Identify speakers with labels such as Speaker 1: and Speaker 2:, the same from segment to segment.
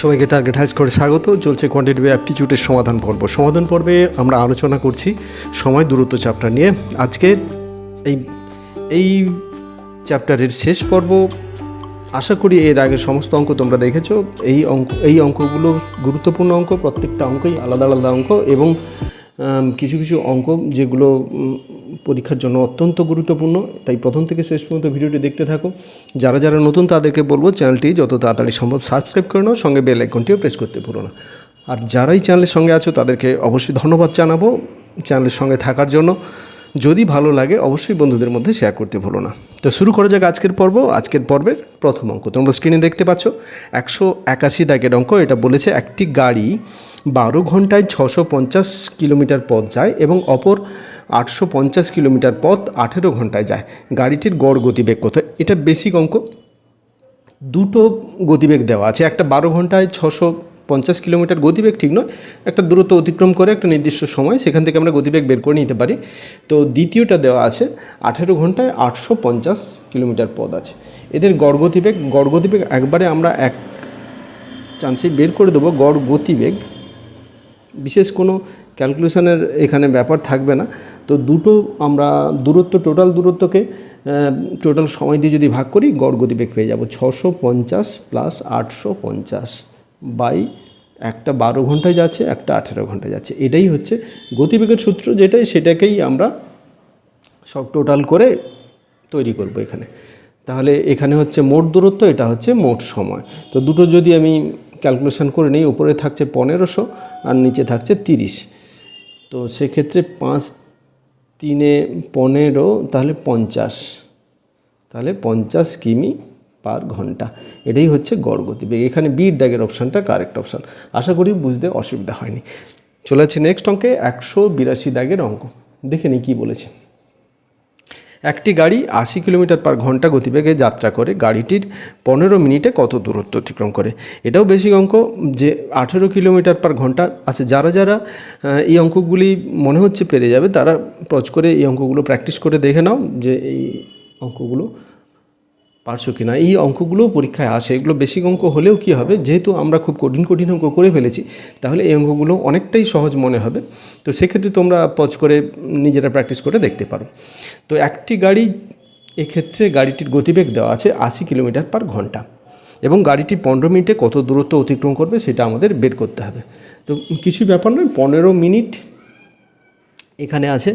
Speaker 1: সবাইকে টার্গেট হাইস করে স্বাগত। চলছে কোয়ান্টিটিভ অ্যাপটিচিউডের সমাধান পর্ব। সমাধান পর্বে আমরা আলোচনা করছি সময় দূরত্ব চ্যাপ্টার নিয়ে। আজকে এই এই চ্যাপ্টারের শেষ পর্ব। আশা করি এর আগে সমস্ত অঙ্ক তোমরা দেখেছ। এই অঙ্ক, এই অঙ্কগুলো গুরুত্বপূর্ণ অঙ্ক, প্রত্যেকটা অঙ্কই আলাদা আলাদা অঙ্ক এবং কিছু কিছু অঙ্ক যেগুলো পরীক্ষার জন্য অত্যন্ত গুরুত্বপূর্ণ। তাই প্রথম থেকে শেষ পর্যন্ত ভিডিওটি দেখতে থাকো। যারা যারা নতুন তাদেরকে বলব, চ্যানেলটি যত তাড়াতাড়ি সম্ভব সাবস্ক্রাইব করে নাও, সঙ্গে বেল আইকনটিও প্রেস করতে ভুলো না। আর যারাই চ্যানেলের সঙ্গে আছো, তাদেরকে অবশ্যই ধন্যবাদ জানাব। চ্যানেলের সঙ্গে থাকার জন্য যদি ভালো লাগে, অবশ্যই বন্ধুদের মধ্যে শেয়ার করতে ভুলো না। তো শুরু করা যাক আজকের পর্ব। আজকের পর্বের প্রথম অঙ্ক। তোমরা স্ক্রিনে দেখতে পাচ্ছ, একশো একাশি দাগের অঙ্ক। এটা বলেছে একটি গাড়ি বারো ঘন্টায় ছশো পঞ্চাশ কিলোমিটার পথ যায় এবং অপর আটশো পঞ্চাশ কিলোমিটার পথ আঠেরো ঘন্টায় যায়। গাড়িটির গড় গতিবেগ কত? এটা বেসিক অঙ্ক। দুটো গতিবেগ দেওয়া আছে। একটা বারো ঘন্টায় ছশো পঞ্চাশ কিলোমিটার গতিবেগ ঠিক নয়, একটা দূরত্ব অতিক্রম করে একটা নির্দিষ্ট সময় সেখান থেকে আমরা গতিবেগ বের করে নিতে পারি। তো দ্বিতীয়টা দেওয়া আছে, আঠেরো ঘন্টায় আটশো পঞ্চাশ কিলোমিটার পথ আছে। এদের গড় গতিবেগ গড় গতিবেগ একবারে আমরা এক চান্সেই বের করে দেবো, গড় গতিবেগ। বিশেষ কোনো ক্যালকুলেশনের এখানে ব্যাপার থাকবে না। তো দুটো আমরা দূরত্ব টোটাল দূরত্বকে টোটাল সময় দিয়ে যদি ভাগ করি, গড় গতিবেগ পেয়ে যাব ছশো পঞ্চাশ প্লাস আটশো পঞ্চাশ। বাই একটা বারো ঘন্টায় যাচ্ছে, একটা আঠেরো ঘন্টায় যাচ্ছে। এটাই হচ্ছে গতিবেগের সূত্র যেটাই সেটাকেই আমরা সব টোটাল করে তৈরি করব এখানে। তাহলে এখানে হচ্ছে মোট দূরত্ব, এটা হচ্ছে মোট সময়। তো দুটো যদি আমি ক্যালকুলেশন করে নিই, উপরে থাকছে পনেরোশো আর নিচে থাকছে তিরিশ। তো সেক্ষেত্রে পাঁচ তিনে পনেরো, তাহলে পঞ্চাশ। তাহলে পঞ্চাশ কিমি পার ঘণ্টা। এটাই হচ্ছে গড় গতিবেগ এখানে বিট দাগের অপশানটা কারেক্ট অপশান আশা করি বুঝতে অসুবিধা হয়নি। চলে যাচ্ছে নেক্সট অঙ্কে একশো বিরাশি দাগের অঙ্ক। দেখে নিই কী বলেছে। একটি গাড়ি আশি কিলোমিটার পার ঘণ্টা গতিবেগে যাত্রা করে, গাড়িটির পনেরো মিনিটে কত দূরত্ব অতিক্রম করে? এটাও বেশি অঙ্ক যে আঠেরো কিলোমিটার পার ঘণ্টা আছে, যারা যারা এই অঙ্কগুলি মনে হচ্ছে পেরে যাবে, তারা প্রচ করে এই অঙ্কগুলো প্র্যাকটিস করে দেখে নাও যে এই অঙ্কগুলো পারছ কিনা? এই অঙ্কগুলোও পরীক্ষায় আসে। এগুলো বেশি অঙ্ক হলেও কি হবে? যেহেতু আমরা খুব কঠিন কঠিন অঙ্ক করে ফেলেছি, তাহলে এই অঙ্কগুলো অনেকটাই সহজ মনে হবে। তো সেক্ষেত্রে তোমরা পজ করে নিজেরা প্র্যাকটিস করে দেখতে পারো। তো একটি গাড়ি, এক্ষেত্রে গাড়িটির গতিবেগ দেওয়া আছে আশি কিলোমিটার পার ঘণ্টা। এবং গাড়িটি পনেরো মিনিটে কত দূরত্ব অতিক্রম করবে সেটা আমাদের বের করতে হবে। তো কিছু ব্যাপার নয়, পনেরো মিনিট এখানে আছে।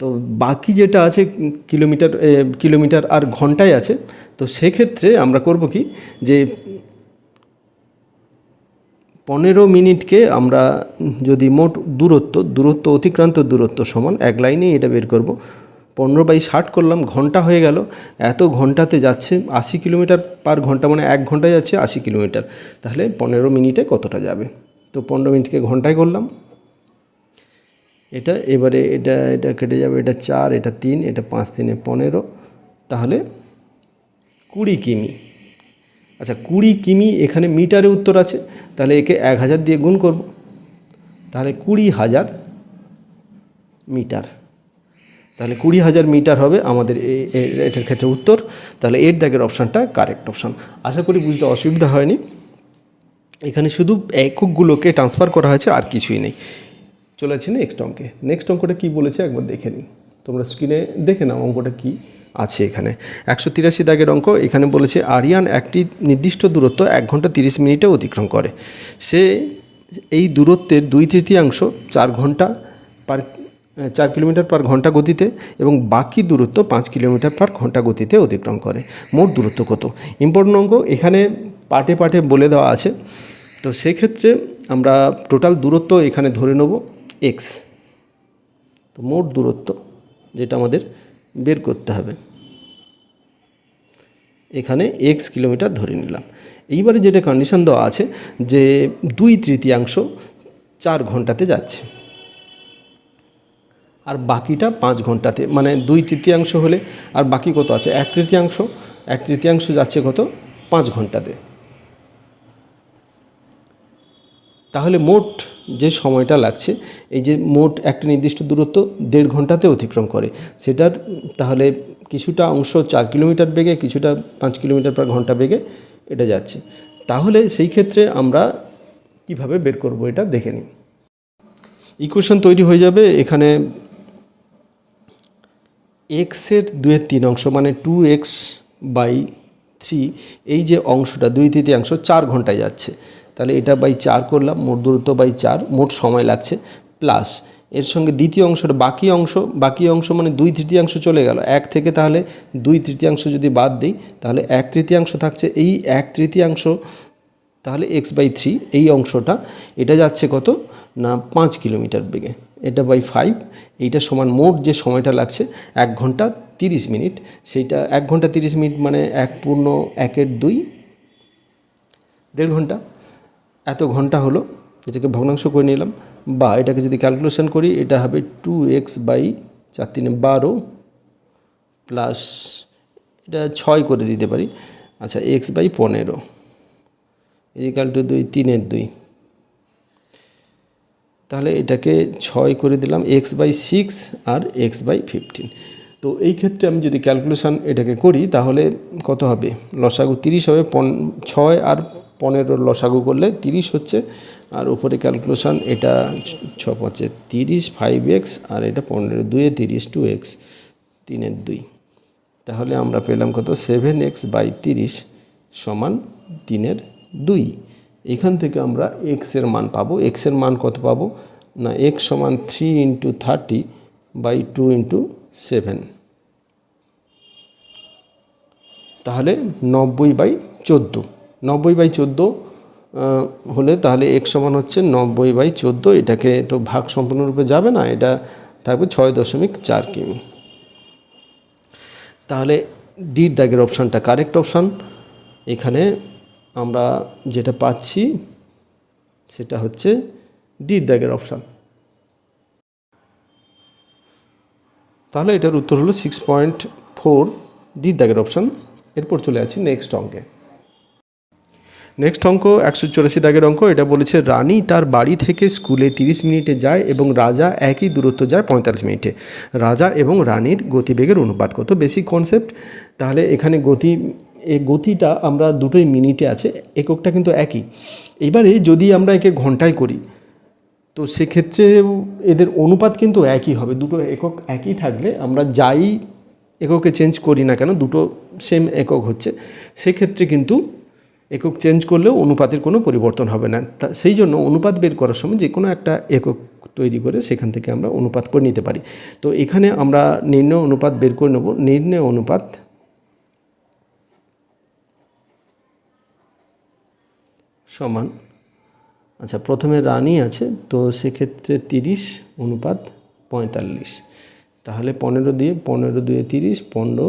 Speaker 1: তো বাকি যেটা আছে, কিলোমিটার কিলোমিটার আর ঘন্টায় আছে, তো সেক্ষেত্রে আমরা করব কি যে পনেরো মিনিটকে আমরা যদি মোট দূরত্ব দূরত্ব অতিক্রান্ত দূরত্ব সমান এক লাইনেই এটা বের করব। পনেরো বাই ষাট করলাম, ঘণ্টা হয়ে গেল, এত ঘন্টাতে যাচ্ছে, আশি কিলোমিটার পার ঘণ্টা মানে এক ঘন্টায় যাচ্ছে, আশি কিলোমিটার। তাহলে পনেরো মিনিটে কতটা যাবে? তো পনেরো মিনিটকে ঘন্টায় করলাম এটা, এবারে এটা এটা কেটে যাবে, এটা চার, এটা তিন, এটা পাঁচ, তিনে পনেরো। তাহলে কুড়ি কিমি। আচ্ছা কুড়ি কিমি এখানে মিটারে উত্তর আছে, তাহলে একে এক হাজার দিয়ে গুণ করব। তাহলে কুড়ি হাজার মিটার। তাহলে কুড়ি হাজার মিটার হবে আমাদের এটার ক্ষেত্রে উত্তর। তাহলে এর দাগের অপশানটা কারেক্ট অপশান। আশা করি বুঝতে অসুবিধা হয়নি। এখানে শুধু এককগুলোকে ট্রান্সফার করা হয়েছে, আর কিছুই নেই। চলে যাচ্ছি নেক্সট অঙ্কে। নেক্সট অঙ্কটা কী বলেছে একবার দেখে নিই। তোমরা স্ক্রিনে দেখে নাও অঙ্কটা কী আছে এখানে। একশো তিরাশি দাগের অঙ্ক, এখানে বলেছে, আরিয়ান একটি নির্দিষ্ট দূরত্ব এক ঘণ্টা তিরিশ মিনিটে অতিক্রম করে। সে এই দূরত্বের দুই তৃতীয়াংশ চার ঘণ্টা পার চার কিলোমিটার পার ঘণ্টা গতিতে এবং বাকি দূরত্ব পাঁচ কিলোমিটার পার ঘণ্টা গতিতে অতিক্রম করে। মোট দূরত্ব কত? ইম্পর্টেন্ট অঙ্ক, এখানে পাটে পাটে বলে দেওয়া আছে। তো সেক্ষেত্রে আমরা টোটাল দূরত্ব এখানে ধরে নেব। এক্স তো মোট দূরত্ব যেটা আমাদের বের করতে হবে। এখানে এক্স কিলোমিটার ধরে নিলাম। এইবারে যেটা কন্ডিশন দেওয়া আছে যে দুই তৃতীয়াংশ চার ঘন্টাতে যাচ্ছে। আর বাকিটা পাঁচ ঘন্টাতে মানে দুই তৃতীয়াংশ হলে আর বাকি কত আছে? এক তৃতীয়াংশ। এক তৃতীয়াংশ যাচ্ছে কত? পাঁচ ঘন্টাতে। তাহলে মোট যে সময়টা লাগছে, এই যে মোট একটা নির্দিষ্ট দূরত্ব দেড় ঘন্টাতে অতিক্রম করে। সেটার তাহলে কিছুটা অংশ চার কিলোমিটার বেগে, কিছুটা পাঁচ কিলোমিটার পার ঘণ্টা বেগে এটা যাচ্ছে। তাহলে সেই ক্ষেত্রে আমরা কীভাবে বের করব এটা দেখে নিই। ইকুয়েশন তৈরি হয়ে যাবে এখানে এক্সের দুয়ের তিন অংশ মানে টু এক্স বাই থ্রি এই যে অংশটা, দুই তৃতীয়াংশ চার ঘন্টায় যাচ্ছে। তাহলে এটা বাই চার করলাম, মোট দূরত্ব বাই চার, মোট সময় লাগছে প্লাস এর সঙ্গে দ্বিতীয় অংশটা বাকি অংশ বাকি অংশ মানে দুই তৃতীয়াংশ চলে গেল। এক থেকে তাহলে দুই তৃতীয়াংশ যদি বাদ দিই, তাহলে এক তৃতীয়াংশ থাকছে এই এক তৃতীয়াংশ, তাহলে এক্স বাই থ্রি এই অংশটা, এটা যাচ্ছে কত? না, পাঁচ কিলোমিটার বেগে। এটা বাই ফাইভ এইটা সমান মোট যে সময়টা লাগছে, এক ঘণ্টা তিরিশ মিনিট। সেইটা এক ঘণ্টা তিরিশ মিনিট মানে এক পূর্ণ একের দুই, দেড় ঘণ্টা। এত ঘণ্টা হলো, এটাকে ভগ্নাংশ করে নিলাম, বা এটাকে যদি ক্যালকুলেশন করি, এটা হবে টু এক্স বাই চার তিনে বারো প্লাস এটা ছয় করে দিতে পারি আচ্ছা এক্স বাই পনেরো ইজিক্যাল টু দুই তিনের দুই। তাহলে এটাকে ছয় করে দিলাম এক্স বাই সিক্স আর এক্স বাই ফিফটিন তো এই ক্ষেত্রে আমি যদি ক্যালকুলেশান এটাকে করি, তাহলে কত হবে? লসাগু তিরিশ হবে, পন ছয় আর পনেরো লসাগু করলে তিরিশ হচ্ছে, আর উপরে ক্যালকুলেশান এটা ছ পাঁচে তিরিশ ফাইভ এক্স আর এটা পনেরো দুয়ে তিরিশ টু এক্স তিনের দুই। তাহলে আমরা পেলাম কত? সেভেন এক্স বাই তিরিশ সমান তিনের দুই। এখান থেকে আমরা এক্সের মান পাবো। এক্সের মান কত পাবো? না এক্স সমান three into thirty by two into seven তাহলে নব্বই বাই চোদ্দ। নব্বই বাই চোদ্দ হলে তাহলে এক সমান হচ্ছে নব্বই বাই চোদ্দ। এটাকে তো ভাগ সম্পূর্ণরূপে যাবে না, এটা থাকবে ছয় দশমিক চার কিমি। তাহলে ডির দাগের অপশানটা কারেক্ট অপশান। এখানে আমরা যেটা পাচ্ছি, সেটা হচ্ছে ডির দাগের অপশান। তাহলে এটার উত্তর হলো সিক্স পয়েন্ট ফোর ডির দাগের অপশান। এরপর চলে আছি নেক্সট অঙ্কে। নেক্সট অঙ্ক, একশো চুরাশি দাগের অঙ্ক, এটা বলেছে রানী তার বাড়ি থেকে স্কুলে তিরিশ মিনিটে যায় এবং রাজা একই দূরত্ব যায় পঁয়তাল্লিশ মিনিটে। রাজা এবং রানীর গতিবেগের অনুপাত কত? বেসিক কনসেপ্ট তাহলে এখানে গতি এই গতিটা আমরা দুটোই মিনিটে আছে, এককটা কিন্তু একই। এবারে যদি আমরা একে ঘন্টায় করি, তো সেক্ষেত্রে এদের অনুপাত কিন্তু একই হবে, দুটো একক একই থাকলে আমরা যাই এককে চেঞ্জ করি না কেন, দুটো সেম একক হচ্ছে। সেক্ষেত্রে কিন্তু একক চেঞ্জ করলেও অনুপাতের কোনো পরিবর্তন হবে না। তা সেই জন্য অনুপাত বের করার সময় যে কোনো একটা একক তৈরি করে সেখান থেকে আমরা অনুপাত করে নিতে পারি। তো এখানে আমরা নির্ণয় অনুপাত বের করে নেব। নির্ণয় অনুপাত সমান আচ্ছা প্রথমে রানী আছে, তো সেক্ষেত্রে তিরিশ, অনুপাত পঁয়তাল্লিশ। তাহলে পনেরো দিয়ে পনেরো দুয়ে তিরিশ, পনেরো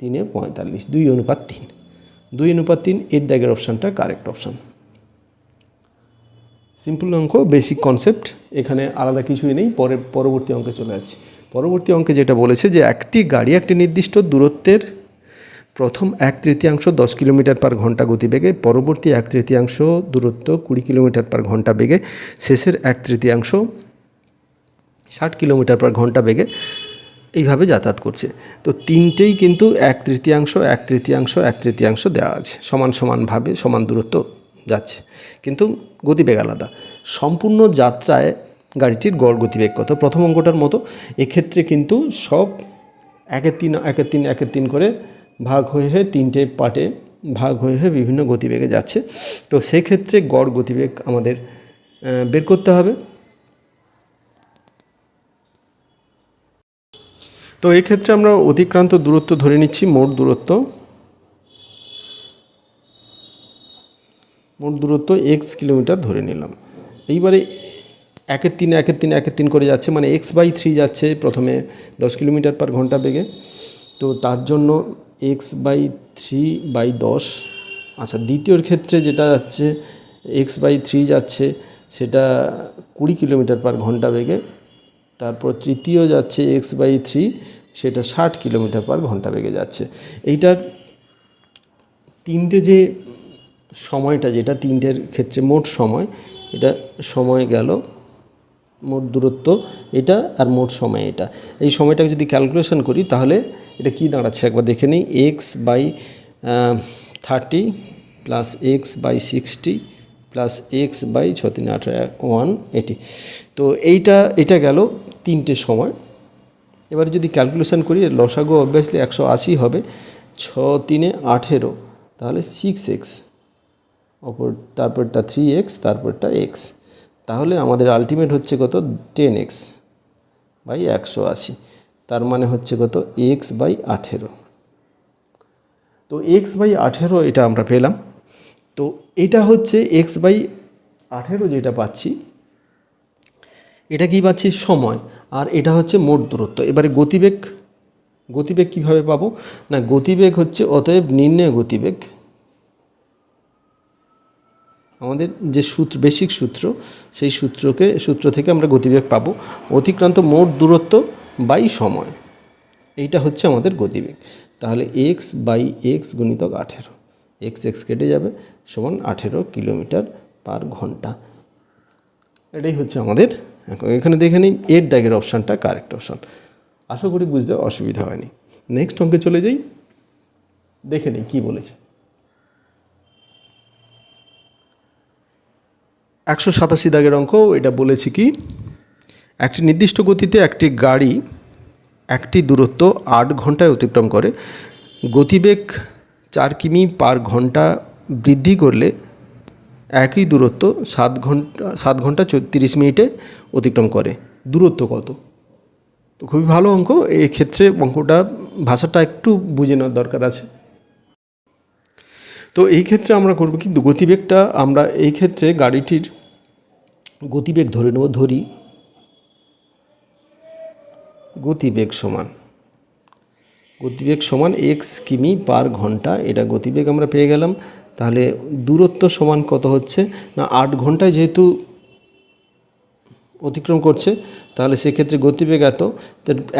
Speaker 1: তিনে পঁয়তাল্লিশ, দুই অনুপাত তিন। দুই অনুপাত তিন এর দাগের অপশানটা কারেক্ট অপশান সিম্পল অঙ্ক বেসিক কনসেপ্ট এখানে আলাদা কিছুই নেই, পরে, পরবর্তী অঙ্কে চলে যাচ্ছি। পরবর্তী অঙ্কে যেটা বলেছে যে একটি গাড়ি একটি নির্দিষ্ট দূরত্বের প্রথম এক তৃতীয়াংশ দশ কিলোমিটার পার ঘণ্টা গতিবেগে, পরবর্তী এক তৃতীয়াংশ দূরত্ব কুড়ি কিলোমিটার পার ঘণ্টা বেগে, শেষের এক তৃতীয়াংশ ষাট কিলোমিটার পার ঘণ্টা বেগে এইভাবে যাতায়াত করছে। তো তিনটেই কিন্তু এক তৃতীয়াংশ এক তৃতীয়াংশ এক তৃতীয়াংশ দেওয়া আছে। সমান সমানভাবে সমান দূরত্ব যাচ্ছে। কিন্তু গতিবেগ আলাদা। সম্পূর্ণ যাত্রায় গাড়িটির গড় গতিবেগ কত? প্রথম অঙ্কটার মতো। এক্ষেত্রে কিন্তু সব একের তিন একের তিন একের তিন করে ভাগ হয়ে হয়ে তিনটে পার্টে ভাগ হয়ে হয়ে বিভিন্ন গতিবেগে যাচ্ছে। তো সেক্ষেত্রে গড় গতিবেগ আমাদের বের করতে হবে। তো এক্ষেত্রে আমরা অতিক্রান্ত দূরত্ব ধরে নিচ্ছি, মোট দূরত্ব। মোট দূরত্ব এক্স কিলোমিটার ধরে নিলাম। এইবারে একের তিন একের তিন একের তিন করে যাচ্ছে মানে এক্স বাই থ্রি যাচ্ছে প্রথমে দশ কিলোমিটার পার ঘণ্টা বেগে। তো তার জন্য এক্স বাই থ্রি বাই দশ। আচ্ছা দ্বিতীয়র ক্ষেত্রে যেটা যাচ্ছে এক্স বাই থ্রি যাচ্ছে, সেটা কুড়ি কিলোমিটার পার ঘণ্টা বেগে। তারপর তৃতীয় যাচ্ছে এক্স বাই থ্রি সেটা ষাট কিলোমিটার পার ঘণ্টা বেগে যাচ্ছে। এইটার তিনটে যে সময়টা, যেটা তিনটের ক্ষেত্রে মোট সময়, এটা সময় গেল, মোট দূরত্ব এটা আর মোট সময় এটা। এই সময়টাকে যদি ক্যালকুলেশন করি, তাহলে এটা কি দাঁড়াচ্ছে? একবার দেখে নিই x by thirty plus x by sixty plus x by ছ তিন ওয়ান এটি তো এইটা, এটা গেল তিনটে সময়। এবার যদি ক্যালকুলেশন করি, লসাগু অবভিয়াসলি একশো আশি হবে, ছ তিনে আঠেরো, তাহলে সিক্স এক্স অপর তারপরটা থ্রি এক্স তারপরটা এক্স তাহলে আমাদের আলটিমেট হচ্ছে কত? টেন এক্স বাই একশো আশি, তার মানে হচ্ছে কত? এক্স বাই আঠেরো। তো এক্স বাই আঠেরো এটা আমরা পেলাম। তো এটা হচ্ছে এক্স বাই আঠেরো যেটা পাচ্ছি এটা কি পাচ্ছি? সময়। আর এটা হচ্ছে মোট দূরত্ব। এবারে গতিবেগ গতিবেগ কীভাবে পাবো? না, গতিবেগ হচ্ছে, অতএব নির্ণয় গতিবেগ। আমাদের যে সূত্র, বেসিক সূত্র, সেই সূত্রকে, সূত্র থেকে আমরা গতিবেগ পাবো। অতিক্রান্ত মোট দূরত্ব বাই সময়। এইটা হচ্ছে আমাদের গতিবেগ। তাহলে এক্স বাই এক্স গুণিতক আঠেরো। এক্স এক্স কেটে যাবে সমান আঠেরো কিলোমিটার পার ঘণ্টা। এটাই হচ্ছে আমাদের এখন দেখে নিই, এর দাগের অপশানটা কারেক্ট অপশান আশা করি বুঝতে অসুবিধা হয়নি। নেক্সট অঙ্কে চলে যাই, দেখে নিই কী বলেছে। একশো সাতাশি দাগের অঙ্ক, এটা বলেছি কি, একটি নির্দিষ্ট গতিতে একটি গাড়ি একটি দূরত্ব আট ঘন্টায় অতিক্রম করে। গতিবেগ চার কিমি পার ঘণ্টা বৃদ্ধি করলে একই দূরত্ব সাত ঘণ্টা সাত ঘণ্টা তিরিশ মিনিটে অতিক্রম করে। দূরত্ব কত? তো খুবই ভালো অঙ্ক। এক্ষেত্রে অঙ্কটা, ভাষাটা একটু বুঝে নেওয়ার দরকার আছে। তো এই ক্ষেত্রে আমরা করব কি? গতিবেগটা আমরা এই ক্ষেত্রে গাড়িটির গতিবেগ ধরে নেব, ধরি। গতিবেগ সমান। গতিবেগ সমান এক্স কিমি পার ঘণ্টা। এটা গতিবেগ আমরা পেয়ে গেলাম। তাহলে দূরত্ব সমান কত হচ্ছে? না, আট ঘন্টায় যেহেতু অতিক্রম করছে, তাহলে সেক্ষেত্রে গতিবেগ এত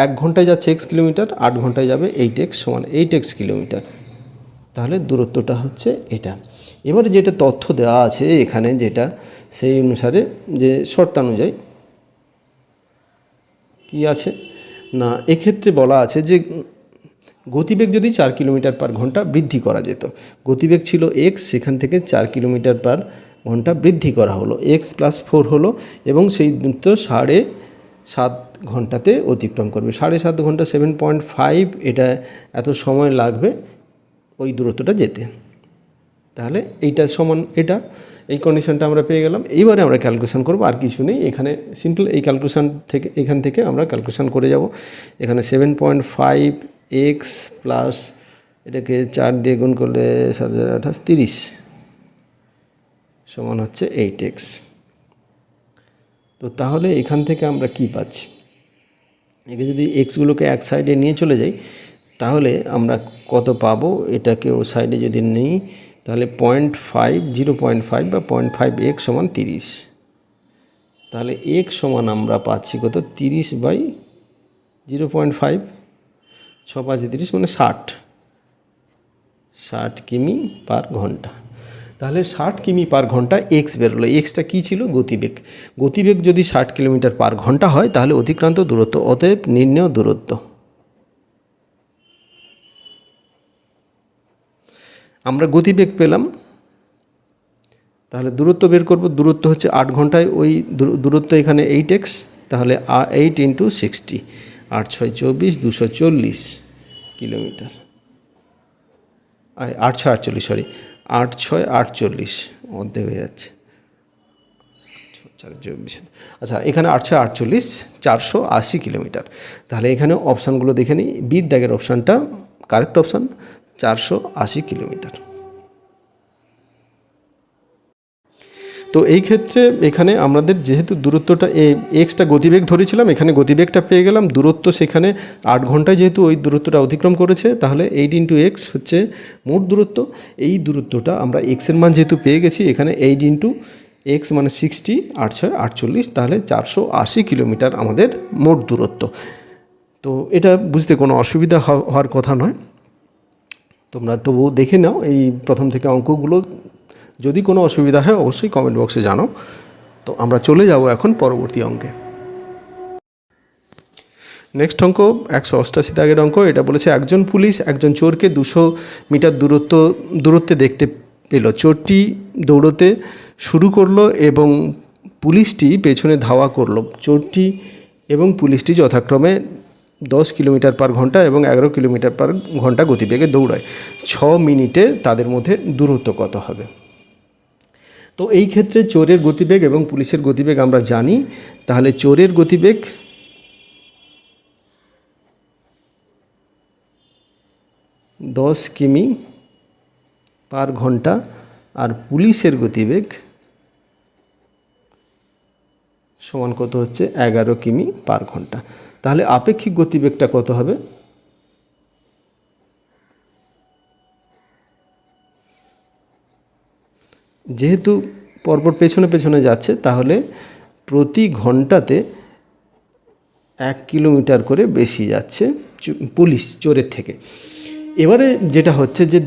Speaker 1: এক ঘন্টায় যাচ্ছে এক্স কিলোমিটার, আট ঘন্টায় যাবে এইট এক্স সমান এইট এক্স কিলোমিটার। তাহলে দূরত্বটা হচ্ছে এটা। এবারে যেটা তথ্য দেওয়া আছে এখানে যেটা, সেই অনুসারে যে শর্তানুযায়ী কী আছে? না, এক্ষেত্রে বলা আছে যে গতিবেগ যদি চার কিলোমিটার পার ঘণ্টা বৃদ্ধি করা যেত। গতিবেগ ছিল এক্স সেখান থেকে চার কিলোমিটার পার ঘণ্টা বৃদ্ধি করা হলো। এক্স প্লাস ফোর হলো এবং সেই দূরত্ব সাড়ে সাত ঘন্টাতে অতিক্রম করবে। সাড়ে সাত ঘণ্টা সেভেন পয়েন্ট ফাইভ এটা এত সময় লাগবে ওই দূরত্বটা যেতে। তাহলে এইটা সমান এটা, এই কন্ডিশনটা আমরা পেয়ে গেলাম। এইবারে আমরা ক্যালকুলেশন করব, আর কিছু নেই। এখানে সিম্পল এই ক্যালকুলেশন থেকে, এখান থেকে আমরা ক্যালকুলেশন করে যাব। এখানে seven point five x plus এটাকে চার দিয়ে গুণ করলে সাত হাজার আঠাশ, তিরিশ সমান হচ্ছে এইট এক্স তো তাহলে এখান থেকে আমরা কি পাচ্ছি? একে যদি এক্সগুলোকে এক সাইডে নিয়ে চলে যাই, তাহলে আমরা কত পাবো? এটাকে ও সাইডে যদি নিই, তাহলে point five zero point five বা পয়েন্ট ফাইভ এক্স সমান তিরিশ। তাহলে এক সমান আমরা পাচ্ছি কত? তিরিশ বাই জিরো পয়েন্ট ফাইভ ছ পাঁচ তিরিশ মানে ষাট। ষাট কিমি পার ঘণ্টা। তাহলে ষাট কিমি পার ঘণ্টা এক্স বেরোলো এক্সটা কী ছিল? গতিবেগ। গতিবেগ যদি ষাট কিলোমিটার পার ঘণ্টা হয়, তাহলে অতিক্রান্ত দূরত্ব, অতএব নির্ণয় দূরত্ব। আমরা গতিবেগ পেলাম। তাহলে দূরত্ব বের করব। দূরত্ব হচ্ছে আট ঘন্টায়। ওই দূরত্ব এখানে এইট এক্স তাহলে এইট ইন্টু সিক্সটি আট ছয় চব্বিশ, দুশো চল্লিশ কিলোমিটার। আট ছয় আটচল্লিশ সরি আট ছয় আটচল্লিশ অর্ধেক হয়ে যাচ্ছে। চব্বিশ আচ্ছা এখানে আটশো আটচল্লিশ, চারশো আশি কিলোমিটার। তাহলে এখানে অপশানগুলো দেখে নিই। বীর দাগের অপশানটা কারেক্ট অপশান চারশো আশি কিলোমিটার। তো এই ক্ষেত্রে এখানে আমাদের যেহেতু দূরত্বটা এক্সটা গতিবেগ ধরেছিলাম, এখানে গতিবেগটা পেয়ে গেলাম, দূরত্ব সেখানে আট ঘন্টায় যেহেতু ওই দূরত্বটা অতিক্রম করেছে, তাহলে এইট ইন্টু এক্স হচ্ছে মোট দূরত্ব। এই দূরত্বটা আমরা এক্সের মান যেহেতু পেয়ে গেছি, এখানে এইট ইন্টু এক্স মানে সিক্সটি আট ছয় আটচল্লিশ, তাহলে চারশো আশি কিলোমিটার আমাদের মোট দূরত্ব। তো এটা বুঝতে কোনো অসুবিধা হওয়ার কথা নয়। তোমরা তবু দেখে নাও এই প্রথম থেকে অঙ্কগুলো যদি কোনো অসুবিধা হয়, অবশ্যই কমেন্ট বক্সে জানাও। তো আমরা চলে যাব এখন পরবর্তী অঙ্কে। নেক্সট অঙ্ক, একশো অষ্টাশি দাগের অঙ্ক, এটা বলেছে, একজন পুলিশ একজন চোরকে দুশো মিটার দূরত্ব, দূরত্বে দেখতে পেল। চোরটি দৌড়তে শুরু করল এবং পুলিশটি পেছনে ধাওয়া করল। চোরটি এবং পুলিশটি যথাক্রমে দশ কিলোমিটার পার ঘণ্টা এবং এগারো কিলোমিটার পার ঘণ্টা গতিবেগে দৌড়ায়। ছ মিনিটে তাদের মধ্যে দূরত্ব কত হবে? তো এই ক্ষেত্রে চোরের গতিবেগ এবং পুলিশের গতিবেগ আমরা জানি। তাহলে চোরের গতিবেগ দশ কিমি পার ঘণ্টা আর পুলিশের গতিবেগ সমান কত হচ্ছে? এগারো কিমি পার ঘণ্টা। তাহলে আপেক্ষিক গতিবেগটা কত হবে? যেহেতু পরপর পেছনে পেছনে যাচ্ছে, তাহলে প্রতি ঘন্টাতে এক কিলোমিটার করে বেশি যাচ্ছে পুলিশ চোরের থেকে। এবারে যেটা হচ্ছে যে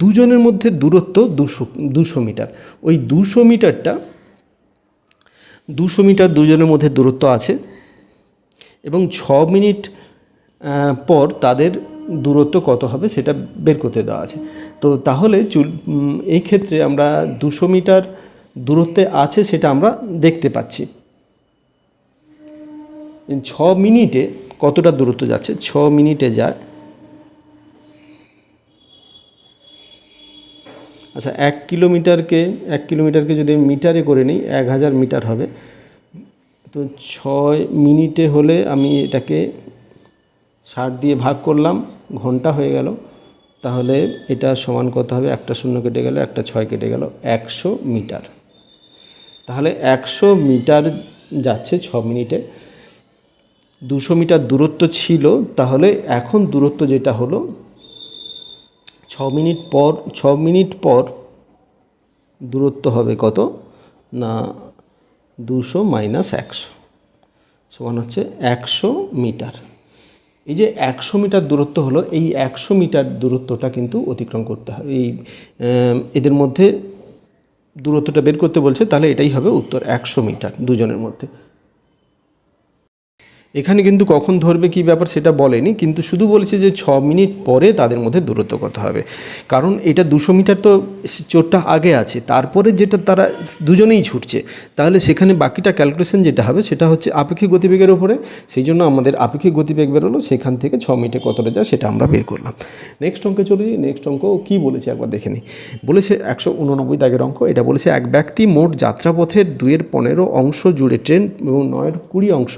Speaker 1: দুজনের মধ্যে দূরত্ব দুশো দুশো মিটার। ওই দুশো মিটারটা, দুশো মিটার দুজনের মধ্যে দূরত্ব আছে এবং ছ মিনিট পর তাদের দূরত্ব কত হবে সেটা বের করতে দেওয়া আছে। তো তাহলে চুল এই ক্ষেত্রে আমরা দুশো মিটার দূরত্বে আছে সেটা আমরা দেখতে পাচ্ছি। ছ মিনিটে কতটা দূরত্ব যাচ্ছে? ছ মিনিটে যায়। আচ্ছা এক কিলোমিটারকে এক কিলোমিটারকে যদি মিটারে করে নিই, এক হাজার মিটার হবে। তো ছয় মিনিটে হলে আমি এটাকে ষাট দিয়ে ভাগ করলাম, ঘণ্টা হয়ে গেল। তাহলে এটা সমান কত হবে? একটা শূন্য কেটে গেল, একটা ছয় কেটে গেল, একশো মিটার। তাহলে একশো মিটার যাচ্ছে ছ মিনিটে। দুশো মিটার দূরত্ব ছিল, তাহলে এখন দূরত্ব যেটা হলো, ছ মিনিট পর, ছ মিনিট পর দূরত্ব হবে কত? না, দুশো মাইনাস একশো। সমান হচ্ছে একশো মিটার। এই যে একশো মিটার দূরত্ব হলো, এই একশো মিটার দূরত্বটা কিন্তু অতিক্রম করতে হবে এই এদের মধ্যে দূরত্বটা বের করতে বলছে, তাহলে এটাই হবে উত্তর, একশো মিটার দুজনের মধ্যে। এখানে কিন্তু কখন ধরবে, কি ব্যাপার সেটা বলেনি, কিন্তু শুধু বলেছে যে ছ মিনিট পরে তাদের মধ্যে দূরত্ব কত হবে। কারণ এটা দুশো মিটার তো চোরটা আগে আছে, তারপরে যেটা তারা দুজনেই ছুটছে, তাহলে সেখানে বাকিটা ক্যালকুলেশন যেটা হবে সেটা হচ্ছে আপেক্ষিক গতিবেগের ওপরে, সেই জন্য আমাদের আপেক্ষিক গতিবেগ বেরোলো, সেখান থেকে ছ মিনিটে কতটা যায় সেটা আমরা বের করলাম। নেক্সট অঙ্কে চলে যাই নেক্সট অঙ্ক কী বলেছে একবার দেখে নিই। বলেছে একশো উননব্বই দাগের অঙ্ক, এটা বলেছে এক ব্যক্তি মোট যাত্রাপথের দুইয়ের পনেরো অংশ জুড়ে ট্রেন এবং নয়ের কুড়ি অংশ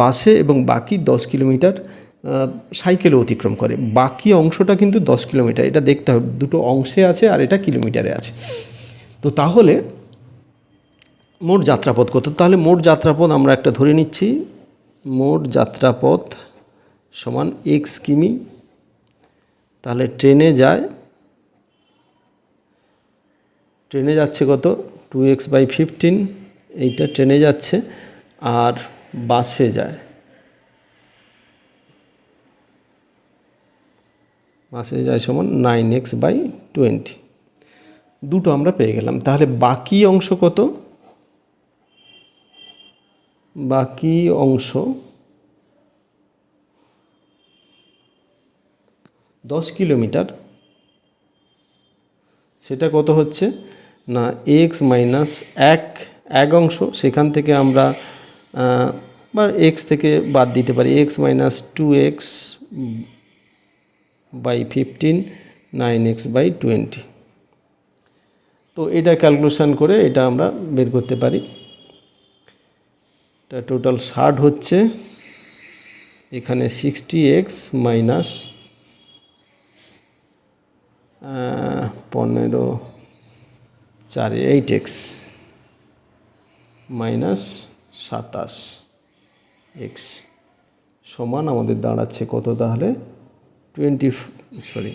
Speaker 1: বাসে এবং বাকি দশ কিলোমিটার সাইকেলে অতিক্রম করে। বাকি অংশটা কিন্তু দশ কিলোমিটার, এটা দেখতে হবে। দুটো অংশে আছে আর এটা কিলোমিটারে আছে। তো তাহলে মোট যাত্রাপথ কত? তাহলে মোট যাত্রাপথ আমরা একটা ধরে নিচ্ছি। মোট যাত্রাপথ সমান এক্স কিমি। তাহলে ট্রেনে যায়, ট্রেনে যাচ্ছে কত? টু এক্স বাই ফিফটিন এইটা ট্রেনে যাচ্ছে। আর বাসে যায়। বাসে যায় সমান নাইন এক্স বাই টোয়েন্টি দুটো আমরা পেয়ে গেলাম। তাহলে বাকি অংশ কত? বাকি অংশ দশ কিলোমিটার। সেটা কত হচ্ছে? না এক্স মাইনাস এক এক অংশ। সেখান থেকে আমরা বা এক্স থেকে বাদ দিতে পারি x minus two x by fifteen nine x by twenty তো এটা ক্যালকুলেশান করে এটা আমরা বের করতে পারি। এটা টোটাল ষাট হচ্ছে, এখানে সিক্সটি এক্স মাইনাস পনেরো, চার এইট এক্স মাইনাস সাতাশ। এক্স সমান আমাদের দাঁড়াচ্ছে কত তাহলে? টোয়েন্টি সরি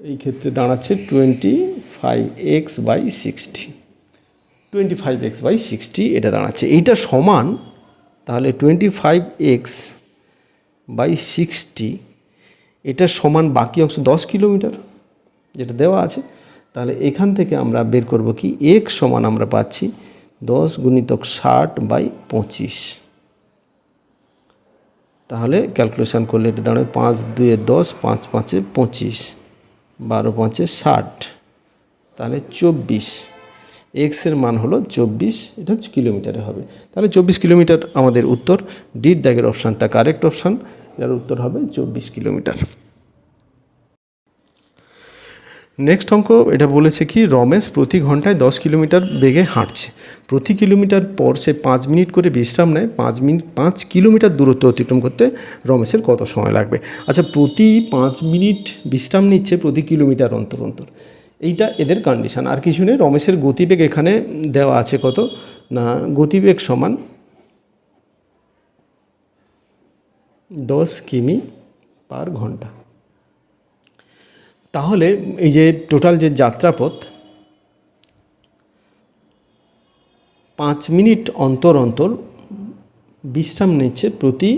Speaker 1: এই ক্ষেত্রে দাঁড়াচ্ছে twenty five x by sixty twenty five x by sixty এটা দাঁড়াচ্ছে। এইটা সমান, তাহলে twenty five x by sixty এটা সমান বাকি অংশ দশ কিলোমিটার, যেটা দেওয়া আছে। তাহলে এখান থেকে আমরা বের করব কি? এক সমান আমরা পাচ্ছি দশ গুণিতক ষাট বাই পঁচিশ। তাহলে ক্যালকুলেশান করলে এটা দাঁড়ায় পাঁচ দুয়ে দশ, পাঁচ পাঁচে পঁচিশ, বারো পাঁচে ষাট, তাহলে চব্বিশ। এক্সের মান হলো চব্বিশ, এটা কিলোমিটারে হবে। তাহলে চব্বিশ কিলোমিটার আমাদের উত্তর ডির দাগের অপশানটা কারেক্ট অপশান এর উত্তর হবে চব্বিশ কিলোমিটার নেক্সট অঙ্ক, এটা বলেছে কি, রমেশ প্রতি ঘন্টায় দশ কিলোমিটার বেগে হাঁটছে। প্রতি কিলোমিটার পর সে পাঁচ মিনিট করে বিশ্রাম নেয়, পাঁচ মিনিট পাঁচ কিলোমিটার দূরত্ব অতিক্রম করতে রমেশের কত সময় লাগবে? আচ্ছা প্রতি পাঁচ মিনিট বিশ্রাম নিচ্ছে প্রতি কিলোমিটার অন্তর অন্তর। এইটা এদের কন্ডিশন আর কিছু নেই, রমেশের গতিবেগ এখানে দেওয়া আছে কত? না, গতিবেগ সমান দশ কিমি পার ঘণ্টা। তাহলে এই যে টোটাল যে যাত্রাপথ, পাঁচ মিনিট অন্তর অন্তর বিশ্রাম নিচ্ছে প্রতি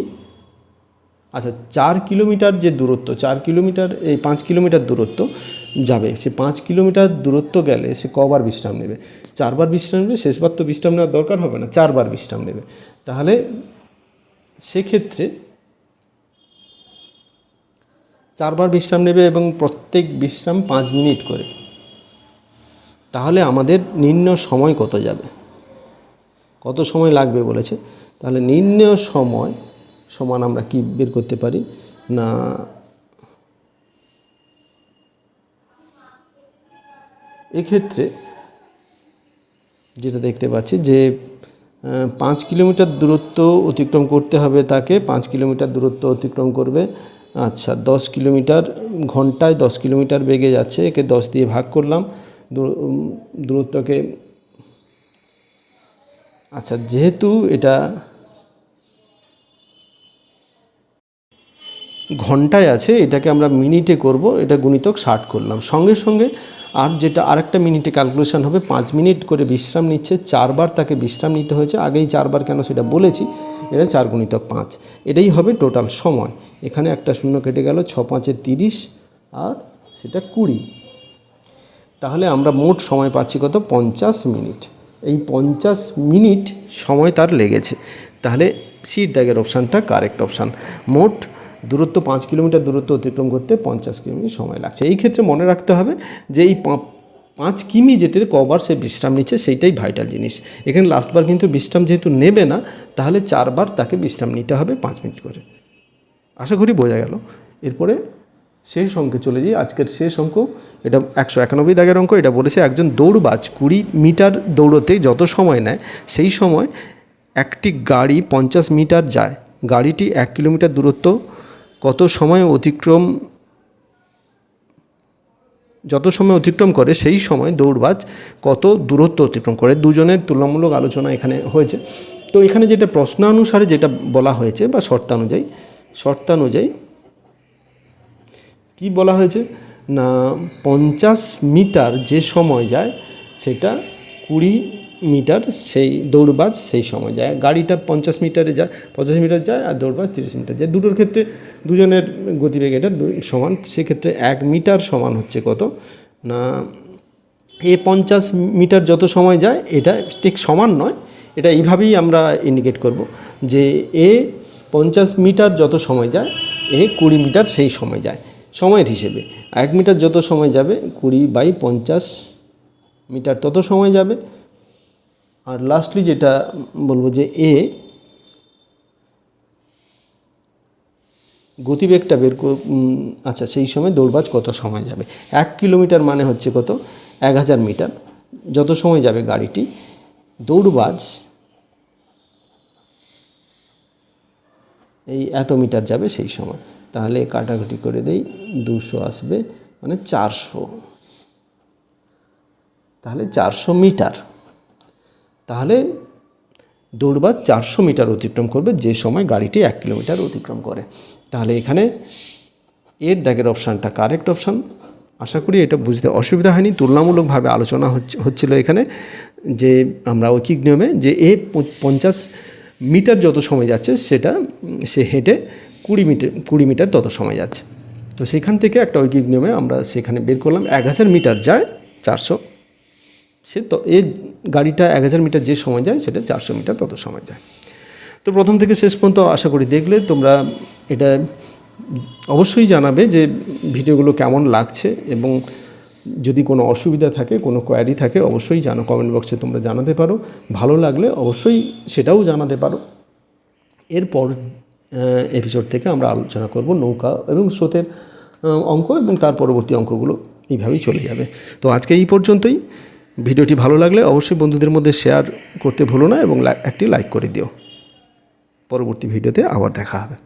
Speaker 1: আচ্ছা চার কিলোমিটার যে দূরত্ব, চার কিলোমিটার, এই পাঁচ কিলোমিটার দূরত্ব যাবে। সে পাঁচ কিলোমিটার দূরত্ব গেলে সে কবার বিশ্রাম নেবে? চারবার বিশ্রাম নেবে, শেষবার তো বিশ্রাম নেওয়ার দরকার হবে না, চারবার বিশ্রাম নেবে। তাহলে সেক্ষেত্রে চারবার বিশ্রাম নেবে এবং প্রত্যেক বিশ্রাম পাঁচ মিনিট করে। তাহলে আমাদের নিম্ন সময় কত যাবে? কত সময় লাগবে বলেছে? তাহলে নিম্ন সময় সমান আমরা কি বের করতে পারি? না, এক্ষেত্রে যেটা দেখতে পাচ্ছি যে পাঁচ কিলোমিটার দূরত্ব অতিক্রম করতে হবে তাকে, পাঁচ কিলোমিটার দূরত্ব অতিক্রম করবে। আচ্ছা দশ কিলোমিটার, ঘন্টায় দশ কিলোমিটার বেগে যাচ্ছে, একে দশ দিয়ে ভাগ করলাম। দূরত্বকে আচ্ছা যেহেতু এটা ঘন্টায় আছে, এটাকে আমরা মিনিটে করব, এটা গুণিতক ষাট করলাম। সঙ্গে সঙ্গে আর যেটা আরেকটা মিনিটে ক্যালকুলেশন হবে, পাঁচ মিনিট করে বিশ্রাম নিচ্ছে, চারবার তাকে বিশ্রাম নিতে হয়েছে, আগেই চারবার কেন সেটা বলেছি, এটা চার গুণিতক পাঁচ। এটাই হবে টোটাল সময়। এখানে একটা শূন্য কেটে গেল, ছ পাঁচে তিরিশ, আর সেটা কুড়ি। তাহলে আমরা মোট সময় পাচ্ছি কত? পঞ্চাশ মিনিট। এই পঞ্চাশ মিনিট সময় তার লেগেছে। তাহলে সিট দাগের অপশানটা কারেক্ট অপশান মোট দূরত্ব পাঁচ কিলোমিটার দূরত্ব অতিক্রম করতে পঞ্চাশ কিমি সময় লাগছে। এই ক্ষেত্রে মনে রাখতে হবে যে এই পাঁচ কিমি যেতে কবার সে বিশ্রাম নিচ্ছে, সেইটাই ভাইটাল জিনিস। এখানে লাস্টবার কিন্তু বিশ্রাম যেহেতু নেবে না, তাহলে চারবার তাকে বিশ্রাম নিতে হবে পাঁচ মিনিট করে। আশা করি বোঝা গেল। এরপরে শেষ অঙ্কে চলে যাই। আজকের শেষ অঙ্ক, এটা একশো একানব্বই দাগের অঙ্ক, এটা বলেছে একজন দৌড়বাজ কুড়ি মিটার দৌড়তে যত সময় নেয়, সেই সময় একটি গাড়ি পঞ্চাশ মিটার যায়। গাড়িটি এক কিলোমিটার দূরত্ব কত সময় অতিক্রম, যত সময় অতিক্রম করে সেই সময় দৌড়বাজ কত দূরত্ব অতিক্রম করে। দুজনের তুলনামূলক আলোচনা এখানে হয়েছে। তো এখানে যেটা প্রশ্নানুসারে যেটা বলা হয়েছে বা শর্তানুযায়ী শর্তানুযায়ী কি বলা হয়েছে? না, পঞ্চাশ মিটার যে সময় যায়, সেটা কুড়ি মিটার, সেই দৌড়বাজ সেই সময় যায়। গাড়িটা পঞ্চাশ মিটারে যায়, পঞ্চাশ মিটার যায় আর দৌড়বাজ তিরিশ মিটার যায়। দুটোর ক্ষেত্রে দুজনের গতিবেগ এটা সমান, সেক্ষেত্রে এক মিটার সমান হচ্ছে কত? না, এ পঞ্চাশ মিটার যত সময় যায়, এটা ঠিক সমান নয়। এটা এইভাবেই আমরা ইন্ডিকেট করব যে এ পঞ্চাশ মিটার যত সময় যায়, এ কুড়ি মিটার সেই সময় যায়, সময়ের হিসেবে। এক মিটার যত সময় যাবে, কুড়ি বাই পঞ্চাশ মিটার তত সময় যাবে আর লাস্টলি যেটা বলব যে এ গতিবেগটা বের আচ্ছা সেই সময় দৌড়বাজ কত সময় যাবে? এক কিলোমিটার মানে হচ্ছে কত? এক হাজার মিটার। যত সময় যাবে গাড়িটি? দৌড়বাজ এই এত মিটার যাবে সেই সময়। তাহলে কাটাকাটি করে দেই, দুশো আসবে মানে চারশো। তাহলে চারশো মিটার। তাহলে দৌড়বাজ চারশো মিটার অতিক্রম করবে যে সময় গাড়িটি এক কিলোমিটার অতিক্রম করে। তাহলে এখানে এর দাগের অপশানটা কারেক্ট অপশান। আশা করি এটা বুঝতে অসুবিধা হয়নি। তুলনামূলকভাবে আলোচনা হচ্ছে, হচ্ছিল এখানে যে আমরা ঐকিক নিয়মে যে এ পঞ্চাশ মিটার যত সময় যাচ্ছে সেটা সে হেঁটে কুড়ি মিটার কুড়ি মিটার তত সময় যাচ্ছে। তো সেখান থেকে একটা ঐকিক নিয়মে আমরা সেখানে বের করলাম। এক হাজার মিটার যায় চারশো। সে তো এই গাড়িটা এক হাজার মিটার যে সময় যায় সেটা চারশো মিটার তত সময় যায়। তো প্রথম থেকে শেষ পর্যন্ত আশা করি দেখলে তোমরা এটা অবশ্যই জানাবে যে ভিডিওগুলো কেমন লাগছে এবং যদি কোনো অসুবিধা থাকে, কোনো কোয়ারি থাকে, অবশ্যই জানো কমেন্ট বক্সে তোমরা জানাতে পারো। ভালো লাগলে অবশ্যই সেটাও জানাতে পারো। এরপর এপিসোড থেকে আমরা আলোচনা করব নৌকা এবং স্রোতের অঙ্ক এবং তার পরবর্তী অঙ্কগুলো এইভাবেই চলে যাবে। তো আজকে এই পর্যন্তই। ভিডিওটি ভালো লাগলে অবশ্যই বন্ধুদের মধ্যে শেয়ার করতে ভুলো না এবং একটি লাইক করে দিও। পরবর্তী ভিডিওতে আবার দেখা হবে।